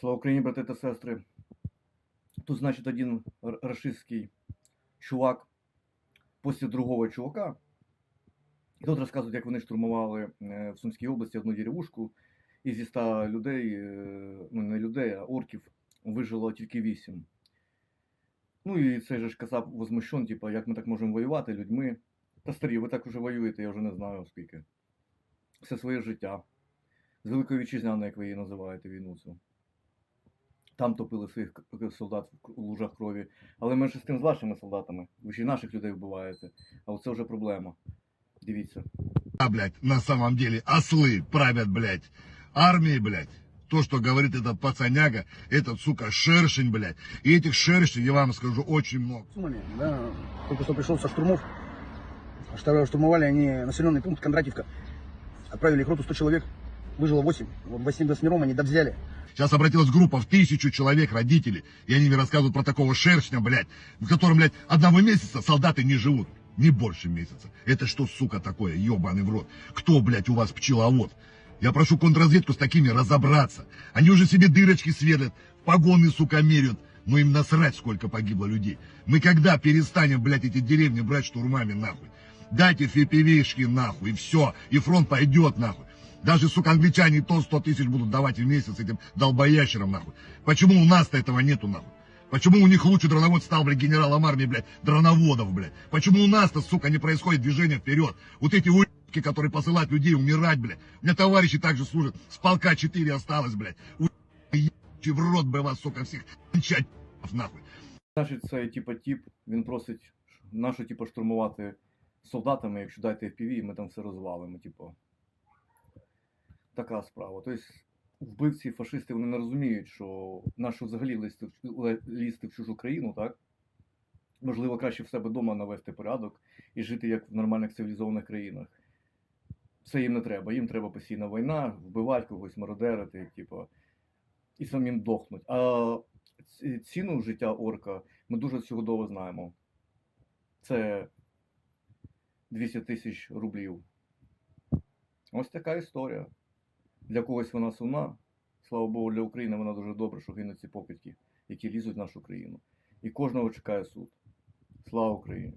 Слава Україні, брати та сестри. Тут, значит, один р- рашистский чувак після другого чувака. І тут розказують, як вони штурмували е, в Сумській області одну деревушку, і зі 100 людей, е, ну не людей, а орків, вижило тільки 8. Ну і цей же ж казав возмущен, типу, як ми так можемо воювати людьми. Та старі, ви так уже воюєте, я вже не знаю скільки. Все своє життя. З Великої Вітчизняної, як ви її називаєте, війну цю. Там топили своїх к- солдат в к- у лужах крові. Але менше з тим з вашими солдатами. Ви ще й наших людей вбиваєте. А оце вже проблема. Дивіться. А, блядь, на самом деле ослы правят, блядь, армией, блядь. То, что говорит этот пацаняга, этот, сука, шершень, блядь. И этих шершней, я вам скажу, очень много. Сумали, да, только что пришел со штурмов. Что- Штурмовали они населенный пункт Кондратьевка. Отправили их роту 100 человек. Выжило 8. Вот 8 они довзяли. Сейчас обратилась группа в тысячу человек, родители, и они мне рассказывают про такого шершня, блядь, в котором, блядь, одного месяца солдаты не живут. Не больше месяца. Это что, сука, такое, ебаный в рот? Кто, блядь, у вас пчеловод? Я прошу контрразведку с такими разобраться. Они уже себе дырочки сверлят, погоны, сука, меряют. Но им насрать, сколько погибло людей. Мы когда перестанем, блядь, эти деревни брать штурмами, нахуй? Дайте фипивишки, нахуй, и все. И фронт пойдет, нахуй. Даже, сука, англичане и то 100 тысяч будут давать в месяц этим долбоящерам, нахуй. Почему у нас-то этого нету, нахуй? Почему у них лучший дроновод стал, блядь, генералом армии, блядь, дроноводов, блядь? Почему у нас-то, сука, не происходит движение вперед? Вот эти уебки, которые посылают людей умирать, блядь. У меня товарищи также служат. С полка 4 осталось, блядь. Уебки, в рот бы вас, сука, всех кончать, нахуй. Значить, цей типа тіп, він просить нашу, типу, штурмувати солдатами, якщо дайте FPV, і ми там все розвалимо, типу. Така справа. Тобто, вбивці, фашисти, вони не розуміють, що нащо взагалі лізти, лізти в чужу країну, так? Можливо, краще в себе вдома навести порядок і жити як в нормальних цивілізованих країнах. Це їм не треба. Їм треба постійна війна, вбивати когось, мародерити, типу, і самим дохнуть. А ціну життя орка ми дуже чудово знаємо. Це 200 тисяч рублів. Ось така історія. Для когось вона сумна. Слава Богу, для України вона дуже добре, що гинуть ці покидьки, які лізуть в нашу країну. І кожного чекає суд. Слава Україні!